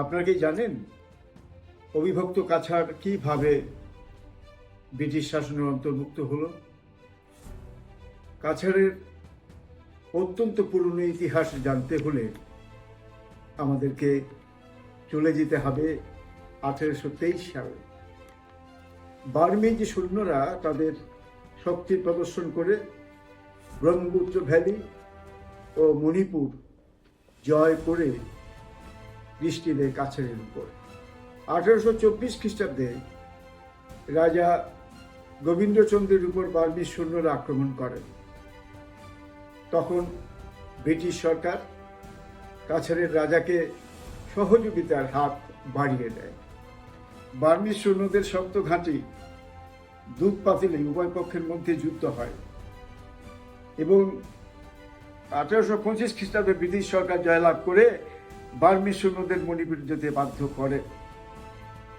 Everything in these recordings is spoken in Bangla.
আপনারা কি জানেন অবিভক্ত কাছাড় কীভাবে ব্রিটিশ শাসনের অন্তর্ভুক্ত হলো? কাছাড়ের অত্যন্ত পুরনো ইতিহাস জানতে হলে আমাদেরকে চলে যেতে হবে আঠেরোশো তেইশ সালে। বার্মিজ সৈন্যরা তাদের শক্তি প্রদর্শন করে ব্রহ্মপুত্র ভ্যালি ও মণিপুর জয় করে দৃষ্টি দেয় উপর। আঠারোশো চব্বিশ খ্রিস্টাব্দে রাজা গোবিন্দচন্দ্রের উপর বার্মিজ সৈন্যরা আক্রমণ করেন। তখন ব্রিটিশ সরকার কাছাড়ের রাজাকে সহযোগিতার হাত বাড়িয়ে দেয়। বার্মিজ সৈন্যদের শক্ত ঘাঁটি দুধ পাতিলে উভয় পক্ষের মধ্যে যুদ্ধ হয় এবং আঠারোশো পঁচিশ খ্রিস্টাব্দে ব্রিটিশ সরকার জয়লাভ করে বার্মিজ সৈন্যদের মণিপুর যেতে বাধ্য করে।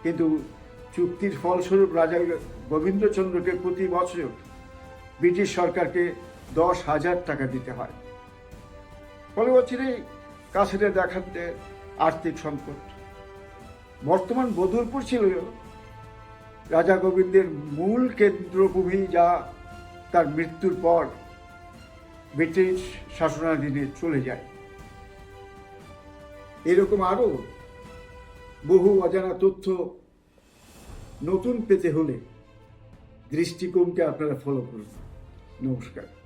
কিন্তু চুক্তির ফলস্বরূপ রাজা গোবিন্দচন্দ্রকে প্রতি বছর ব্রিটিশ সরকারকে দশ হাজার টাকা দিতে হয়। ফলে বছরেই কাছেতে দেখাতে আর্থিক সংকট। বর্তমান বদরপুর ছিল রাজা গোবিন্দের মূল কেন্দ্রভূমি যা তার মৃত্যুর পর ব্রিটিশ শাসনাধীনে চলে যায়। এরকম আরও বহু অজানা তথ্য নতুন পেতে হলে দৃষ্টিকোণকে আপনারা ফলো করুন। নমস্কার।